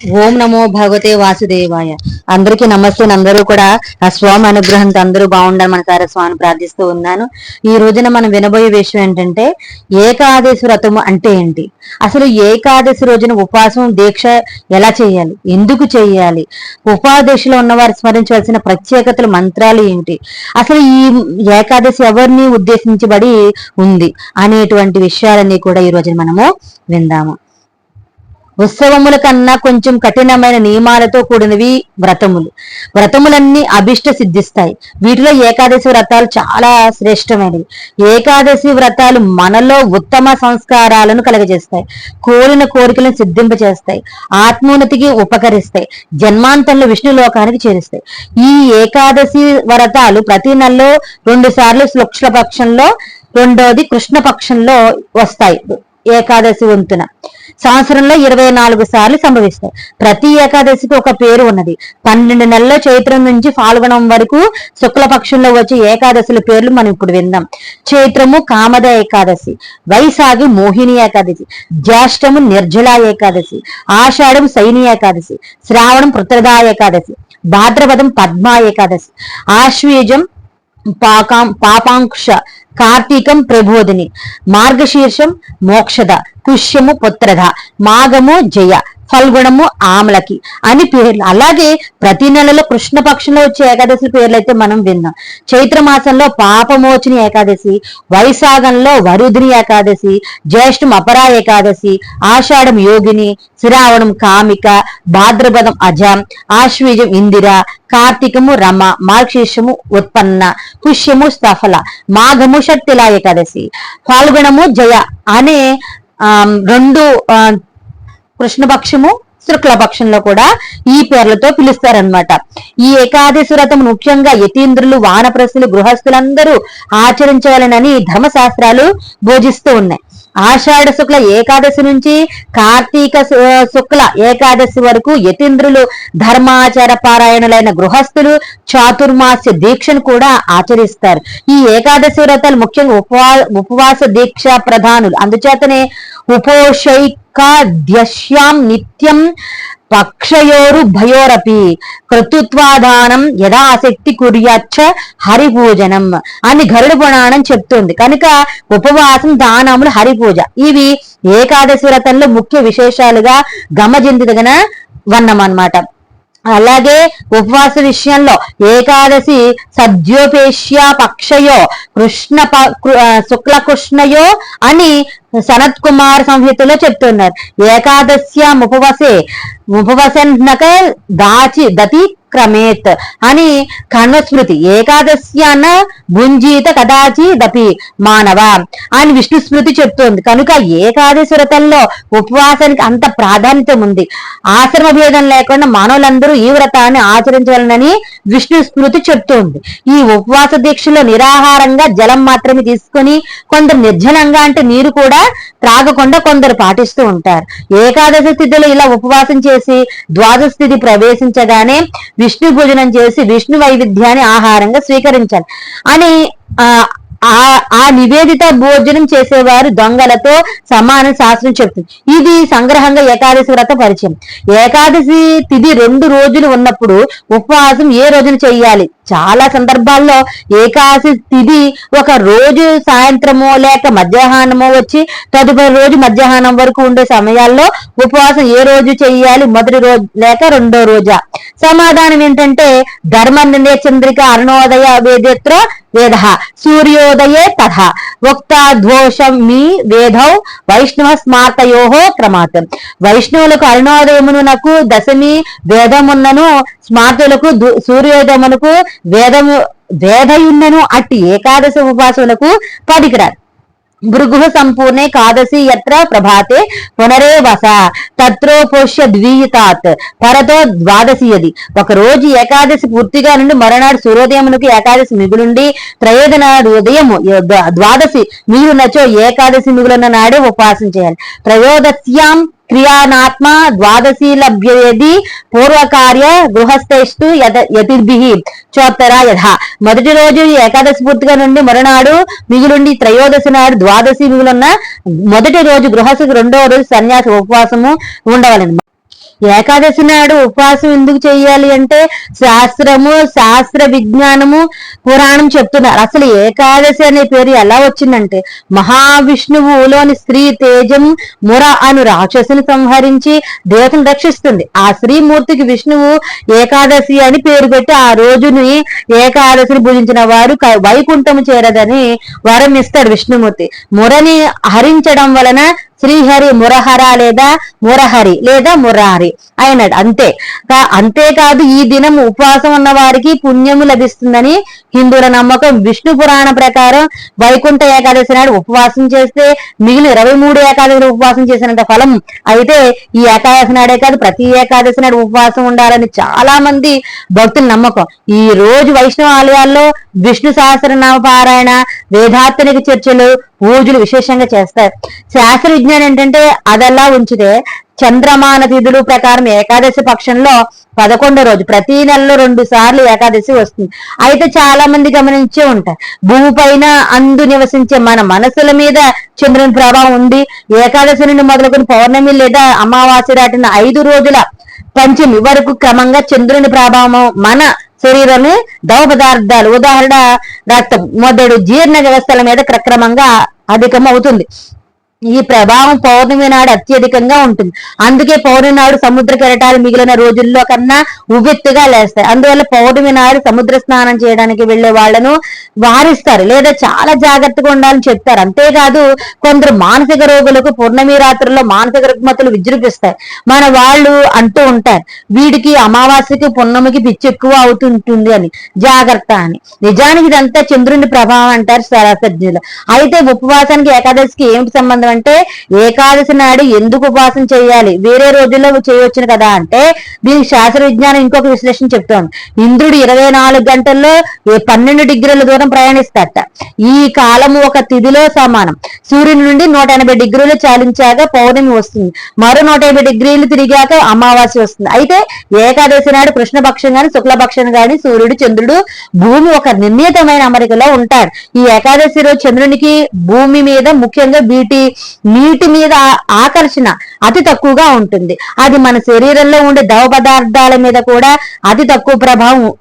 ఓం నమో భగవతే వాసుదేవాయ. అందరికీ నమస్తే. అందరూ కూడా ఆ స్వామి అనుగ్రహంతో అందరూ బాగుండాలి మన సార స్వామి ప్రార్థిస్తూ ఉన్నాను. ఈ రోజున మనం వినబోయే విషయం ఏంటంటే ఏకాదశి వ్రతము అంటే ఏంటి? అసలు ఏకాదశి రోజున ఉపాసం దీక్ష ఎలా చేయాలి? ఎందుకు చేయాలి? ఉపాదశిలో ఉన్నవారు స్మరించవలసిన ప్రత్యేకతలు మంత్రాలు ఏంటి అసలు ఈ ఏకాదశి ఎవరిని ఉద్దేశించబడి ఉంది అనేటువంటి విషయాలన్నీ కూడా ఈ రోజున మనము విందాము. ఉత్సవముల కన్నా కొంచెం కఠినమైన నియమాలతో కూడినవి వ్రతములు. వ్రతములన్నీ అభిష్ట సిద్ధిస్తాయి. వీటిలో ఏకాదశి వ్రతాలు చాలా శ్రేష్టమైనవి. ఏకాదశి వ్రతాలు మనలో ఉత్తమ సంస్కారాలను కలగజేస్తాయి. కోరిన కోరికలను సిద్ధింపచేస్తాయి ఆత్మోన్నతికి ఉపకరిస్తాయి. జన్మాంతంలో విష్ణు లోకానికి చేరుస్తాయి. ఈ ఏకాదశి వ్రతాలు ప్రతి నెలలో రెండు సార్లు శుక్ల పక్షంలో రెండోది కృష్ణ పక్షంలో వస్తాయి. ఏకాదశి వంతున. సంవత్సరంలో ఇరవై నాలుగు సార్లు సంభవిస్తాయి. ప్రతి ఏకాదశికి ఒక పేరు ఉన్నది. పన్నెండు నెలల చైత్రం నుంచి ఫాల్గొనం వరకు శుక్లపక్షంలో వచ్చే ఏకాదశుల పేర్లు మనం ఇప్పుడు విందాం. చైత్రము కామద ఏకాదశి వైశాఖి మోహిని ఏకాదశి జ్యేష్టము నిర్జల ఏకాదశి ఆషాఢం సైని ఏకాదశి శ్రావణం పృత్రదా ఏకాదశి భాద్రపదం పద్మా ఏకాదశి ఆశ్వీజం పాకాం పాపాంక్ష కార్తీకం ప్రబోధిని. మార్గశీర్షం మోక్షద పుష్యము పుత్రధ మాఘము జయ ఫల్గుణము ఆమలకి అని పేర్లు. అలాగే ప్రతి నెలలో కృష్ణపక్షంలో వచ్చే ఏకాదశి పేర్లు అయితే మనం విన్నాం. చైత్ర మాసంలో ఏకాదశి వైశాఖంలో వరుధిని ఏకాదశి జ్యేష్ఠం అపరా ఏకాదశి ఆషాఢం యోగిని శ్రావణం కామిక భాద్రపదం అజం ఆశ్వీజం ఇందిర కార్తీకము రమ మార్గశీర్షము ఉత్పన్న పుష్యము స్తఫల మాఘము షట్తిలా ఏకాదశి. ఫాల్గుణము జయ అనే రెండు కృష్ణపక్షము శుక్లపక్షంలో కూడా ఈ పేర్లతో పిలుస్తారనమాట ఈ ఏకాదశి వ్రతం ముఖ్యంగా యతీంద్రులు వానప్రస్తులు గృహస్థులందరూ ఆచరించవాలనని ధర్మశాస్త్రాలు బోధిస్తూ ఉన్నాయి. ఆషాఢ శుక్ల ఏకాదశి నుంచి కార్తీక శుక్ల ఏకాదశి వరకు యతీంద్రులు ధర్మాచార పారాయణులైన గృహస్థులు చాతుర్మాస్య దీక్షను కూడా ఆచరిస్తారు. ఈ ఏకాదశి వ్రతాలు ముఖ్యంగా ఉపవా ఉపవాస దీక్ష ప్రధానులు. అందుచేతనే ఉపోషైకాద్యశ్యాం నిత్యం పక్షయోరు భయోరపి కృతుత్వాదానం యథాశక్తి కుర్యాచ్చ హరిపూజనం అని గరుడ పురాణం చెప్తుంది. కనుక ఉపవాసం దానములు హరిపూజ ఇవి ఏకాదశి వ్రతంలో ముఖ్య విశేషాలుగా గమజించదగిన వన్నం అన్నమాట. అలాగే ఉపవాస విషయంలో ఏకాదశి సద్యోపేష్య పక్షయో కృష్ణ శుక్ల కృష్ణయో అని సనత్ కుమార్ సంహితలో చెప్తున్నారు. ఏకాదశ్యాం ఉపవసే ఉపవసన్నక దాచి దతి క్రమేత్ అని కణస్మృతి ఏకాదశ్యాన భుంజీత కదాచిదపి మానవ అని విష్ణు స్మృతి చెప్తోంది. కనుక ఏకాదశి వ్రతంలో ఉపవాసానికి అంత ప్రాధాన్యత ఉంది. ఆశ్రమ భేదం లేకుండా మానవులందరూ ఈ వ్రతాన్ని ఆచరించవలనని విష్ణు స్మృతి చెప్తోంది. ఈ ఉపవాస దీక్షలో నిరాహారంగా జలం మాత్రమే తీసుకొని కొందరు నిర్జనంగా అంటే నీరు కూడా త్రాగకుండా కొందరు పాటిస్తూ ఉంటారు. ఏకాదశి స్థితిలో ఇలా ఉపవాసం చేసి ద్వాదశ స్థితి ప్రవేశించగానే విష్ణు భోజనం చేసి విష్ణు వైవిధ్యాన్ని ఆహారంగా స్వీకరించాలి. అని ఆ ఆ ఆ నివేదిత భోజనం చేసేవారు దొంగలతో సమాన శాస్త్రం చెప్తుంది. ఇది సంగ్రహంగా ఏకాదశి వ్రత పరిచయం. ఏకాదశి తిది రెండు రోజులు ఉన్నప్పుడు ఉపవాసం ఏ రోజున చేయాలి? చాలా సందర్భాల్లో ఏకాదశి తిథి ఒక రోజు సాయంత్రమో లేక మధ్యాహ్నమో వచ్చి తదుపరి రోజు మధ్యాహ్నం వరకు ఉండే సమయాల్లో ఉపవాసం ఏ రోజు చెయ్యాలి మొదటి రోజు లేక రెండో రోజా? సమాధానం ఏంటంటే ధర్మ నిర్ణయ చంద్రిక అరుణోదయ వేదేత్ర వేద సూర్యోదయే తథ. ఉక్తాధ్వోషం మీ వేదౌ వైష్ణవ స్మార్తయో క్రమాత్. వైష్ణవులకు అరుణోదయమునకు దశమి వేదమున్నను స్మార్తులకు సూర్యోదయమునకు వేదము వేదయున్నను అట్టి ఏకాదశి ఉపాసనకు పడికిరారు భృగు సంపూర్ణే కాదసి ఎత్ర ప్రభాతే పునరే వస. తత్రోపోష్య ద్వీయుతాత్ పరతో ద్వాదశి అది ఒక రోజు ఏకాదశి పూర్తిగా నుండి మరునాడు సూర్యోదయమునకు ఏకాదశి మిగులుండి త్రయోదనాడు ఉదయం ద్వాదశి మీరు నచో ఏకాదశి మిగులున్న నాడే ఉపవాసం చేయాలి. త్రయోదశ్యాం క్రియానాత్మ ద్వాదశీ లభ్యది పూర్వకార్య గృహస్థేష్టు యతిర్భి చోత్తర యథ మొదటి రోజు ఏకాదశి పూర్తిగా నుండి మరునాడు మిగులుండి త్రయోదశి నాడు ద్వాదశి మిగులున్న మొదటి రోజు గృహస్థికి రెండవ రోజు సన్యాస ఉపవాసము ఉండవాలని. ఏకాదశి నాడు ఉపవాసం ఎందుకు చేయాలి అంటే శాస్త్రము శాస్త్ర విజ్ఞానము పురాణం చెప్తున్నారు. అసలు ఏకాదశి అనే పేరు ఎలా వచ్చిందంటే మహావిష్ణువులోని స్త్రీ తేజం ముర అను రాక్షసుని సంహరించి దేవతను రక్షిస్తుంది. ఆ శ్రీమూర్తికి విష్ణువు ఏకాదశి అని పేరు పెట్టి ఆ రోజుని ఏకాదశిని భుజించిన వారు క- వైకుంఠము చేరదని వరం ఇస్తాడు విష్ణుమూర్తి. మురని హరించడం వలన శ్రీహరి మురహర లేదా మురహరి లేదా మురారి అయినాడు అంతే. అంతేకాదు ఈ దినం ఉపవాసం ఉన్న వారికి పుణ్యము లభిస్తుందని హిందువుల నమ్మకం. విష్ణు పురాణ ప్రకారం వైకుంఠ ఏకాదశి నాడు ఉపవాసం చేస్తే మిగిలిన ఇరవై మూడు ఏకాదశి ఉపవాసం చేసినంత ఫలం అయితే ఈ ఏకాదశి నాడే కాదు ప్రతి ఏకాదశి నాడు ఉపవాసం ఉండాలని చాలా మంది భక్తుల నమ్మకం. ఈ రోజు వైష్ణవ ఆలయాల్లో విష్ణు సహస్రనామ పారాయణ వేదాత్మనిక చర్చలు పూజలు విశేషంగా చేస్తారు. శాస్త్ర విజ్ఞానం ఏంటంటే అదల్లా ఉంచితే చంద్రమాన తిథులు ప్రకారం ఏకాదశి పక్షంలో పదకొండో రోజు ప్రతి నెలలో రెండు సార్లు ఏకాదశి వస్తుంది. అయితే చాలా మంది గమనించే ఉంటారు భూమి పైన అందు నివసించే మన మనసుల మీద చంద్రుని ప్రభావం ఉంది ఏకాదశి నుండి మొదలుకొని పౌర్ణమి లేదా అమావాస్య దాటిన ఐదు రోజుల పంచమి వరకు క్రమంగా చంద్రుని ప్రభావం మన శరీరంలో దవ పదార్థాలు. ఉదాహరణ రక్తం మొదడు జీర్ణ వ్యవస్థల మీద క్రక్రమంగా అధికం అవుతుంది ఈ ప్రభావం పౌర్ణమి నాడు అత్యధికంగా ఉంటుంది. అందుకే పౌర్ణమి నాడు సముద్ర కెరటాలు మిగిలిన రోజుల్లో కన్నా ఉవ్వెత్తుగా లేస్తాయి. అందువల్ల పౌర్ణమి నాడు సముద్ర స్నానం చేయడానికి వెళ్ళే వాళ్ళను వారిస్తారు. లేదా చాలా జాగ్రత్తగా ఉండాలని చెప్తారు. అంతేకాదు కొందరు మానసిక రోగులకు పౌర్ణమి రాత్రుల్లో మానసిక రుగ్మతలు విజృంభిస్తాయి. మన వాళ్ళు అంటూ ఉంటారు వీడికి అమావాస్యకి పున్నమికి పిచ్చి ఎక్కువ అవుతుంటుంది అని. జాగ్రత్త అని. నిజానికి ఇదంతా చంద్రుని ప్రభావం అంటారు శాస్త్రజ్ఞులు. అయితే ఉపవాసానికి ఏకాదశికి ఏమిటి సంబంధం అంటే ఏకాదశి నాడు ఎందుకు ఉపవాసం చేయాలి? వేరే రోజుల్లో చేయవచ్చును కదా అంటే దీనికి శాస్త్ర విజ్ఞానం ఇంకొక విశ్లేషణ చెప్తోంది. ఇంద్రుడు ఇరవై నాలుగు గంటల్లో పన్నెండు డిగ్రీల దూరం ప్రయాణిస్తాట ఈ కాలము ఒక తిథిలో సమానం. సూర్యుని నుండి నూట ఎనభై డిగ్రీలు చాలించాక పౌర్ణమి వస్తుంది. మరో నూట యాభై డిగ్రీలు తిరిగాక అమావాస్య వస్తుంది. అయితే ఏకాదశి నాడు కృష్ణపక్షం గాని శుక్లపక్షం గాని సూర్యుడు చంద్రుడు భూమి ఒక నిర్ణీతమైన అమరికలో ఉంటాడు ఈ ఏకాదశి రోజు చంద్రునికి భూమి మీద ముఖ్యంగా వీటి నీటి మీద ఆకర్షణ అతి తక్కువగా ఉంటుంది. అది మన శరీరంలో ఉండే ద్రవ పదార్థాల మీద కూడా అతి తక్కువ ప్రభావం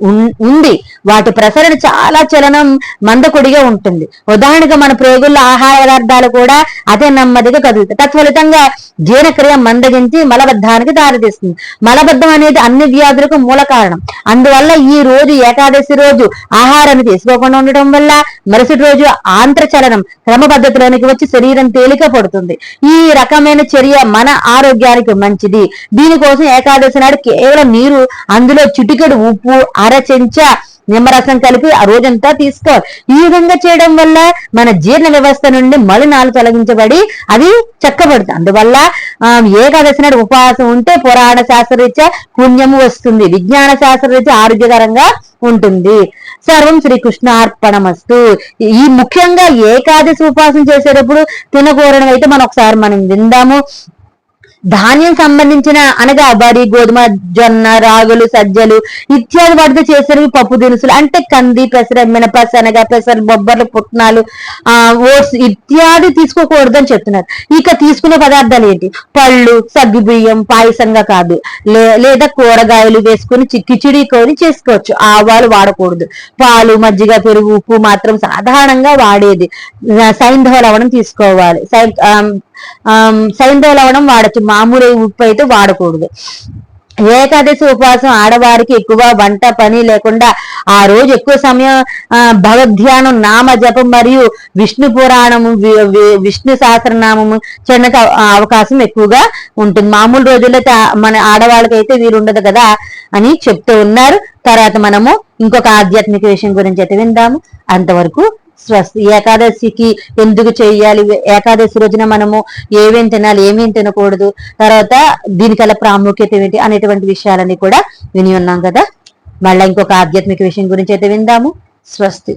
ఉంది. వాటి ప్రసరణ చాలా చలనం మందకొడిగా ఉంటుంది. ఉదాహరణగా మన ప్రేగుల్లో ఆహార పదార్థాలు కూడా అదే నెమ్మదిగా కదులుతాయి. తత్ఫలితంగా జీర్ణక్రియ మందగించి మలబద్ధానికి దారితీస్తుంది. మలబద్ధం అనేది అన్ని వ్యాధులకు మూల కారణం. అందువల్ల ఈ రోజు ఏకాదశి రోజు ఆహారాన్ని తీసుకోకుండా ఉండటం వల్ల మరుసటి రోజు ఆంత్ర చలనం క్రమపద్ధతిలోనికి వచ్చి శరీరం తేలిక పడుతుంది ఈ రకమైన చర్య మన ఆరోగ్యానికి మంచిది. దీనికోసం ఏకాదశి నాడు కేవలం నీరు అందులో చిటికెడు ఉప్పు అర చెంచా నిమ్మరసం కలిపి ఆ రోజంతా తీసుకోవాలి. ఈ విధంగా చేయడం వల్ల మన జీర్ణ వ్యవస్థ నుండి మలినాలు తొలగించబడి అది చక్కబడుతుంది అందువల్ల ఏకాదశి నాడు ఉపవాసం ఉంటే పురాణ శాస్త్రరీత్యా పుణ్యము వస్తుంది. విజ్ఞాన శాస్త్రరీత్యా ఆరోగ్యకరంగా ఉంటుంది. సర్వం శ్రీకృష్ణ అర్పణమస్తు. ఈ ముఖ్యంగా ఏకాదశి ఉపాసన చేసేటప్పుడు తినకూరని అయితే మనం ఒకసారి మనం విందాము. ధాన్యం సంబంధించిన అనగా వరి గోధుమ జొన్న రాగులు సజ్జలు ఇత్యాది వాటితో చేసినవి పప్పు దినుసులు అంటే కంది పెసర మినప శనగ పెసర బొబ్బర్లు పుట్నాలు ఆ ఓట్స్ ఇత్యాది తీసుకోకూడదని చెప్తున్నారు. ఇక తీసుకునే పదార్థాలు ఏంటి? పళ్ళు సగ్గుబియ్యం పాయసంగా కాదు. లే- లేదా కూరగాయలు వేసుకుని చి- కిచిడి కొని చేసుకోవచ్చు. ఆవాలు వాడకూడదు. పాలు మజ్జిగ పెరుగు ఉప్పు మాత్రం సాధారణంగా వాడేది. సైంధవ లవణం తీసుకోవాలి. సై సైంధవ లవణం వాడచ్చు. మామూలు ఉప్పు అయితే వాడకూడదు. ఏకాదశి ఉపవాసం ఆడవారికి ఎక్కువ వంట పని లేకుండా ఆ రోజు ఎక్కువ సమయం ఆ, భగవద్ధ్యానం నామ జపం మరియు విష్ణు పురాణము వి- వి- విష్ణు సహస్రనామము చెన్నక అవకాశం ఎక్కువగా ఉంటుంది. మామూలు రోజుల్లో మన ఆడవాళ్ళకైతే వీరుండదు ఉండదు కదా అని చెప్తూ ఉన్నారు. తర్వాత మనము ఇంకొక ఆధ్యాత్మిక విషయం గురించి అయితే విందాము. అంతవరకు ఏకాదశికి ఎందుకు చేయాలి? ఏకాదశి రోజున మనము ఏమేం తినాలి ఏమేం తినకూడదు తర్వాత దీనికల ప్రాముఖ్యత ఏంటి అనేటువంటి విషయాలన్నీ కూడా విని ఉన్నాం కదా. మళ్ళీ ఇంకొక ఆధ్యాత్మిక విషయం గురించి అయితే విందాము. స్వస్తి.